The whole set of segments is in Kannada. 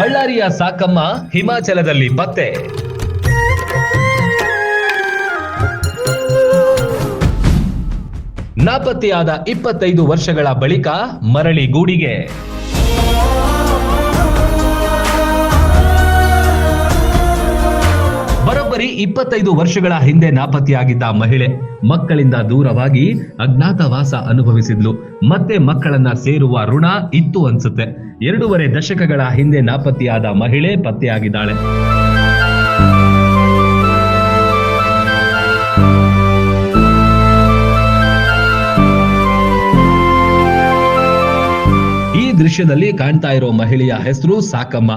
ಬಳ್ಳಾರಿಯ ಸಾಕಮ್ಮ ಹಿಮಾಚಲದಲ್ಲಿ ಪತ್ತೆ. ನಾಪತ್ತೆಯಾದ ಇಪ್ಪತ್ತೈದು ವರ್ಷಗಳ ಬಳಿಕ ಮರಳಿ ಗೂಡಿಗೆ. ಬರೋಬ್ಬರಿ ಇಪ್ಪತ್ತೈದು ವರ್ಷಗಳ ಹಿಂದೆ ನಾಪತ್ತೆಯಾಗಿದ್ದ ಮಹಿಳೆ ಮಕ್ಕಳಿಂದ ದೂರವಾಗಿ ಅಜ್ಞಾತವಾಸ ಅನುಭವಿಸಿದ್ಲು. ಮತ್ತೆ ಮಕ್ಕಳನ್ನ ಸೇರುವ ಋಣ ಇತ್ತು ಅನ್ಸುತ್ತೆ. ಎರಡೂವರೆ ದಶಕಗಳ ಹಿಂದೆ ನಾಪತ್ತೆಯಾದ ಮಹಿಳೆ ಪತ್ತೆಯಾಗಿದ್ದಾಳೆ. ಈ ದೃಶ್ಯದಲ್ಲಿ ಕಾಣ್ತಾ ಇರೋ ಮಹಿಳೆಯ ಹೆಸರು ಸಾಕಮ್ಮ.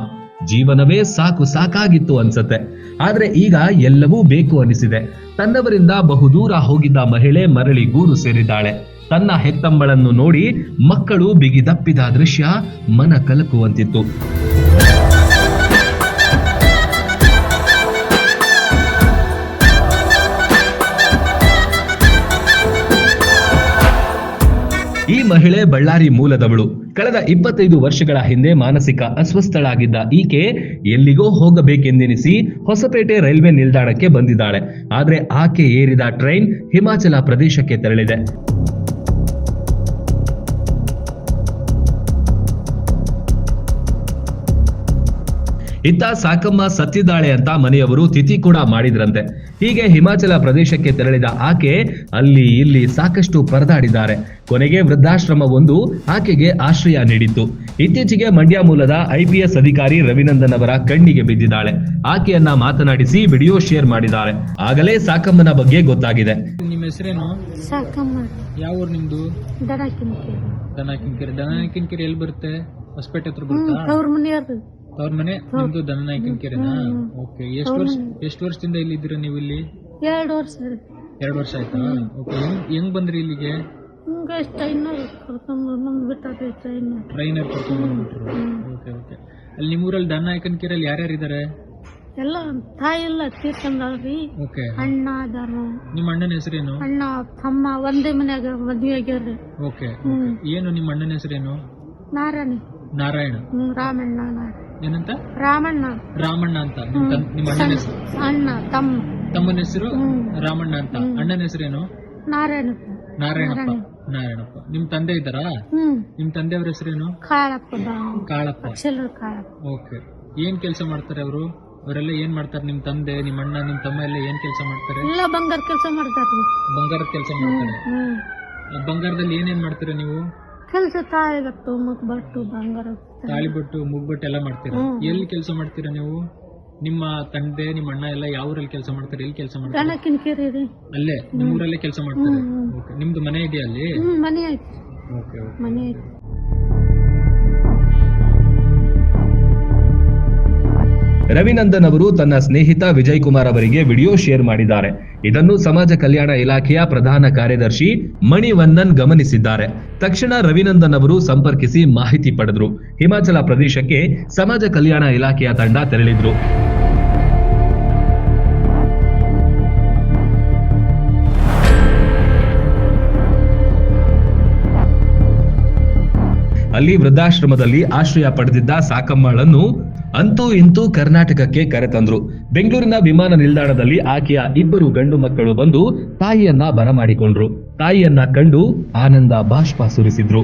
ಜೀವನವೇ ಸಾಕು ಸಾಕಾಗಿತ್ತು ಅನ್ಸತ್ತೆ. ಆದ್ರೆ ಈಗ ಎಲ್ಲವೂ ಬೇಕು ಅನಿಸಿದೆ. ತನ್ನವರಿಂದ ಬಹುದೂರ ಹೋಗಿದ್ದ ಮಹಿಳೆ ಮರಳಿ ಗೂಡು ಸೇರಿದ್ದಾಳೆ. ತನ್ನ ಹೆತ್ತಂಬಳನ್ನು ನೋಡಿ ಮಕ್ಕಳು ಬಿಗಿದಪ್ಪಿದ ದೃಶ್ಯ ಮನ ಕಲಕುವಂತಿತ್ತು. ಈ ಮಹಿಳೆ ಬಳ್ಳಾರಿ ಮೂಲದವಳು. ಕಳೆದ ಇಪ್ಪತ್ತೈದು ವರ್ಷಗಳ ಹಿಂದೆ ಮಾನಸಿಕ ಅಸ್ವಸ್ಥಳಾಗಿದ್ದ ಈಕೆ ಎಲ್ಲಿಗೋ ಹೋಗಬೇಕೆಂದೆನಿಸಿ ಹೊಸಪೇಟೆ ರೈಲ್ವೆ ನಿಲ್ದಾಣಕ್ಕೆ ಬಂದಿದ್ದಾಳೆ. ಆದ್ರೆ ಆಕೆ ಏರಿದ ಟ್ರೈನ್ ಹಿಮಾಚಲ ಪ್ರದೇಶಕ್ಕೆ ತೆರಳಿದೆ. ಇತ್ತ ಸಾಕಮ್ಮ ಸತ್ತಿದ್ದಾಳೆ ಅಂತ ಮನೆಯವರು ತಿಥಿ ಕೂಡ ಮಾಡಿದ್ರಂತೆ. ಹೀಗೆ ಹಿಮಾಚಲ ಪ್ರದೇಶಕ್ಕೆ ತೆರಳಿದ ಆಕೆ ಅಲ್ಲಿ ಇಲ್ಲಿ ಸಾಕಷ್ಟು ಪರದಾಡಿದ್ದಾರೆ. ಕೊನೆಗೆ ವೃದ್ಧಾಶ್ರಮವೊಂದು ಆಕೆಗೆ ಆಶ್ರಯ ನೀಡಿತ್ತು. ಇತ್ತೀಚೆಗೆ ಮಂಡ್ಯ ಮೂಲದ ಐಪಿಎಸ್ ಅಧಿಕಾರಿ ರವಿನಂದನ್ ಅವರ ಕಣ್ಣಿಗೆ ಬಿದ್ದಿದ್ದಾಳೆ. ಆಕೆಯನ್ನ ಮಾತನಾಡಿಸಿ ವಿಡಿಯೋ ಶೇರ್ ಮಾಡಿದ್ದಾರೆ. ಆಗಲೇ ಸಾಕಮ್ಮನ ಬಗ್ಗೆ ಗೊತ್ತಾಗಿದೆ. ನಿಮ್ಮ ಹೆಸರೇನು? ಸಾಕಮ್ಮ. ಯಾವ ಊರು ನಿಮ್ದು? ದನಕಿನಕೆರೆ ಎಲ್ಲಿ ಬರುತ್ತೆ? ಹೊಸಪೇಟೆ ಹತ್ರ ಬರುತ್ತಾ? ಅವ್ರ ಮನೆ? ನಿಮ್ದು ದನನಾಯಕನಕೆರೆನಾ ಓಕೆ ಎಷ್ಟು ವರ್ಷ ಎಷ್ಟು ವರ್ಷದಿಂದ ಇಲ್ಲಿ ಇದ್ದೀರಾ ನೀವು ಇಲ್ಲಿ ಎರಡು ವರ್ಷ ಎರಡು ವರ್ಷ ಆಯ್ತಾ? ಓಕೆ ಹೆಂಗ್ ಬಂದ್ರಿ ಇಲ್ಲಿಗೆ? ಹಿಂಗ ಟ್ರೈನರ್ ಪ್ರಥಮ ಬಂದು ಬಿಟ್ಟಾರಿ ಟ್ರೈನ್ ಟ್ರೈನರ್ ಓಕೆ ಓಕೆ ಅಲ್ಲಿ ನಿಮ್ಮೂರಲ್ಲಿ ದನನಾಯಕನಕೆರೆಯಲ್ಲಿ ಯಾರ್ಯಾರು ಇದ್ದಾರೆ ಎಲ್ಲ ತಾಯಿ ಎಲ್ಲ ತೀರ್ಕೊಂಡವ್ರಿ ಓಕೆ ಅಣ್ಣ ಅದಾರು. ನಿಮ್ಮ ಅಣ್ಣನ ಹೆಸರೇನು? ಅಣ್ಣ ತಮ್ಮ ಒಂದೇ ಮನ್ಯಾಗ ಮದ್ವೆ ಆಗ್ಯಾರ್ರಿ. ಓಕೆ ಏನು ನಿಮ್ಮ ಅಣ್ಣನ ಹೆಸರೇನು? ನಾರಾಯಣ. ನಾರಾಯಣ. ರಾಮಣ್ಣ ನಾರಾಯಣ. ಏನಂತ? ರಾಮಣ್ಣ. ರಾಮಣ್ಣ ಅಂತ. ನಿಮ್ಮ ಅಣ್ಣನ ಹೆಸರು? ಅಣ್ಣ ತಮ್ಮ. ತಮ್ಮನ ಹೆಸರು ರಾಮಣ್ಣ ಅಂತ. ಅಣ್ಣನ ಹೆಸರೇನು? ನಾರಾಯಣ ನಾರಾಯಣಪ್ಪ. ನಾರಾಯಣಪ್ಪ. ನಿಮ್ ತಂದೆ ಇದ್ದಾರಾ? ಹ್ಮ್. ನಿಮ್ ತಂದೆಯವ್ರ ಹೆಸರೇನು? ಕಾಳಪ್ಪ ಬಾ. ಕಾಳಪ್ಪ. ಕಾಳಪ್ಪ. ಓಕೆ. ಏನ್ ಕೆಲಸ ಮಾಡ್ತಾರೆ ಅವರು? ಅವರೆಲ್ಲ ಏನ್ ಮಾಡ್ತಾರೆ ನಿಮ್ ತಂದೆ ನಿಮ್ ಅಣ್ಣ ನಿಮ್ ತಮ್ಮ ಎಲ್ಲ ಏನ್ ಕೆಲಸ ಮಾಡ್ತಾರೆ? ಎಲ್ಲ ಬಂಗಾರ ಕೆಲಸ ಮಾಡ್ತಾರ್ರಿ ಬಂಗಾರದ ಕೆಲಸ ಮಾಡ್ತಾರೆ. ಹ್ಮ್ ಬಂಗಾರದಲ್ಲಿ ಏನೇನ್ ಮಾಡ್ತೀರಾ ನೀವು? ಕೆಲಸ ತಾಯಿಗಟ್ಟು ಮುಗ್ಬಟ್ಟು ಬಟ್ಟು ಬಂಗಾರ ತಾಳಿಬಟ್ಟು ಮುಗ್ಬಟ್ಟು ಎಲ್ಲ ಮಾಡ್ತೀರಾ. ಎಲ್ಲಿ ಕೆಲಸ ಮಾಡ್ತೀರಾ ನೀವು? ನಿಮ್ಮ ತಂದೆ ನಿಮ್ಮ ಅಣ್ಣ ಎಲ್ಲ ಯಾವ ಊರಲ್ಲಿ ಕೆಲಸ ಮಾಡ್ತಾರೆ? ಎಲ್ಲಿ ಕೆಲಸ ಮಾಡ್ತಾರೆ? ರೀ ಅಲ್ಲೇ? ನಿಮ್ಮ ಊರಲ್ಲೇ ಕೆಲಸ ಮಾಡ್ತಾರೆ? ನಿಮ್ದು ಮನೆ ಇದೆಯಾ ಅಲ್ಲಿ? ಮನೆ ಐತಿ ಮನೆ ಐತಿ ರವಿನಂದನ್ ಅವರು ತನ್ನ ಸ್ನೇಹಿತ ವಿಜಯ್ ಕುಮಾರ್ ಅವರಿಗೆ ವಿಡಿಯೋ ಶೇರ್ ಮಾಡಿದ್ದಾರೆ. ಇದನ್ನು ಸಮಾಜ ಕಲ್ಯಾಣ ಇಲಾಖೆಯ ಪ್ರಧಾನ ಕಾರ್ಯದರ್ಶಿ ಮಣಿವನ್ನನ್ ಗಮನಿಸಿದ್ದಾರೆ. ತಕ್ಷಣ ರವಿನಂದನ್ ಅವರು ಸಂಪರ್ಕಿಸಿ ಮಾಹಿತಿ ಪಡೆದ್ರು. ಹಿಮಾಚಲ ಪ್ರದೇಶಕ್ಕೆ ಸಮಾಜ ಕಲ್ಯಾಣ ಇಲಾಖೆಯ ತಂಡ ತೆರಳಿದ್ರು. ಅಲ್ಲಿ ವೃದ್ಧಾಶ್ರಮದಲ್ಲಿ ಆಶ್ರಯ ಪಡೆದಿದ್ದ ಸಾಕಮ್ಮಳನ್ನು ಅಂತೂ ಇಂತೂ ಕರ್ನಾಟಕಕ್ಕೆ ಕರೆತಂದ್ರು ಬೆಂಗಳೂರಿನ ವಿಮಾನ ನಿಲ್ದಾಣದಲ್ಲಿ ಆಕೆಯ ಇಬ್ಬರು ಗಂಡು ಮಕ್ಕಳು ಬಂದು ತಾಯಿಯನ್ನ ಬರಮಾಡಿಕೊಂಡ್ರು. ತಾಯಿಯನ್ನ ಕಂಡು ಆನಂದ ಬಾಷ್ಪ ಸುರಿಸಿದ್ರು.